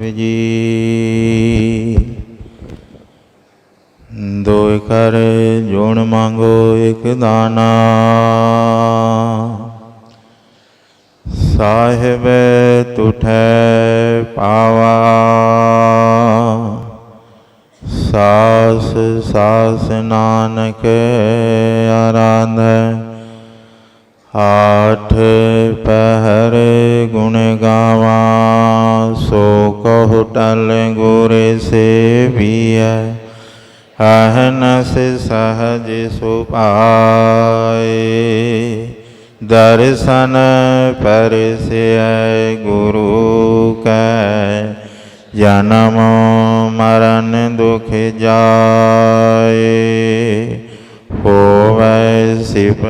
ਜੀ ਦੋਇ ਕਰ ਜੋਣ ਮੰਗੋ ਇਕ ਦਾਨਾ। ਸਾਹਿਬ ਤੁਠੈ ਪਾਵਾ। ਸਾਸ ਸਾਸ ਨਾਨਕ ਆਰਾਧ। ਆਠ ਪਹਿਰ ਗੁਣ ਗਾਵਾ। बहुटल गुर सेविय आहन से सहज सुपाए। दर्शन पर से गुरु कै। जन्म मरण दुख जाए। हो वै शिव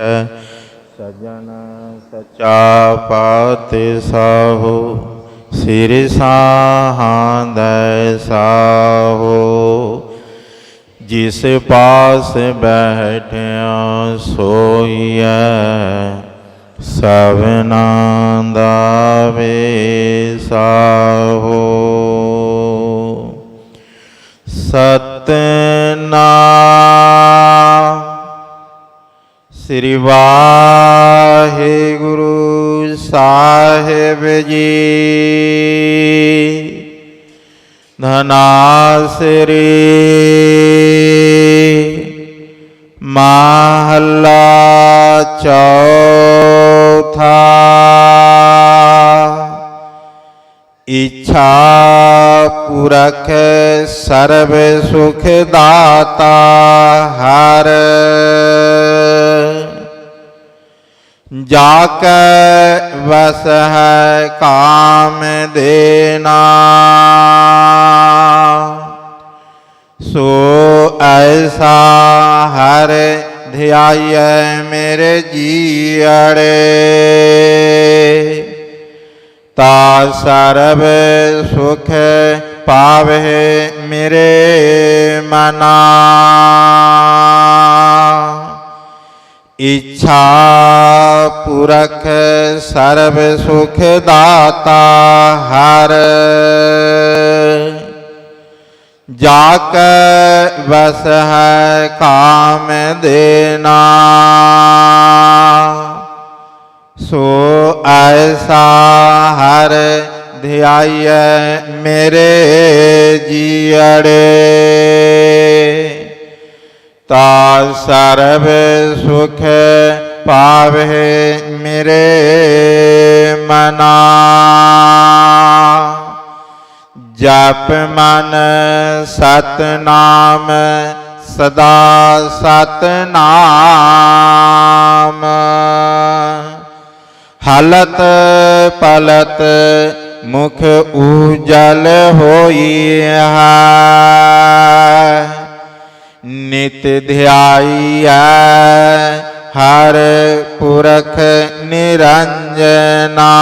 सजन सचा पात साहो सिर साहांद साहो। जिस पास बैठ सोई सबना ਸ੍ਰੀ ਵਾਹਿਗੁਰੂ ਸਾਹਿਬ ਜੀ। ਧਨਾਸਰੀ ਮਹੱਲਾ ਚੌਥਾ। ਇਛਾ ਪੁਰਖ ਸਰਬ ਸੁਖ ਦਾਤਾ ਹਰ जाक वस है काम देना। सो ऐसा हर ध्याय मेरे जियड़े। ता सर्व सुख पावे मेरे मना। इच्छा पुरख सर्व सुख दाता हर। जाक बस है काम देना। सो ऐसा हर ध्याय मेरे जियड़े। ता सर्व सुख पावे मेरे मना। जप मन सतनाम, सदा सतनाम। हलत पलत मुख उजल होई है। नित ध्याई हर पुरख निरंजना।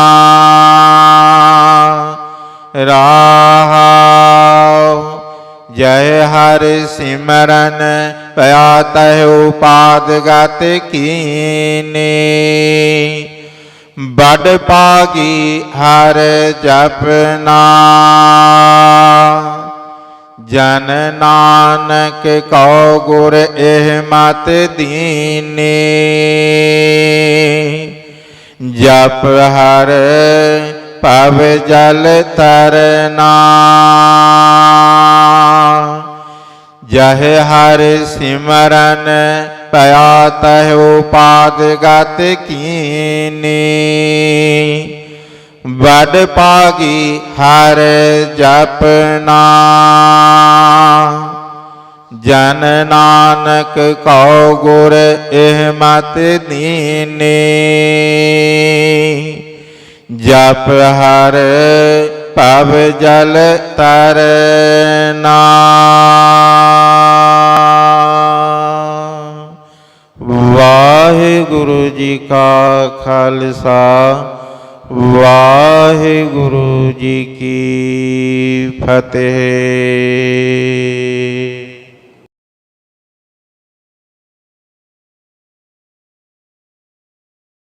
राहा जय हर सिमरन पयात उपाद गत की बड पागी हर जपना। ਜਨ ਨਾਨਕ ਕਉ ਗੁਰ ਇਹ ਮਤ ਦੀਨੀ। ਜਪ ਹਰ ਪਵ ਜਲ ਤਰਨਾ ਜਹ ਹਰ ਸਿਮਰਨ ਪਿਆ ਤਹਿ ਉਪਾਦ ਗਤ ਕੀਨੀ। ਵਡ ਪਾਗੀ ਹਰ ਜਪਨਾ ਜਨ ਨਾਨਕ ਕਉ ਗੁਰ ਇਹ ਮਤ ਦੀਨੀ ਜਪ ਹਰ ਭਵ ਜਲ ਤਰਨਾ ਵਾਹਿਗੁਰੂ ਜੀ ਕਾ ਖਾਲਸਾ ਵਾਹਿਗੁਰੂ ਜੀ ਕੀ ਫਤਿਹ।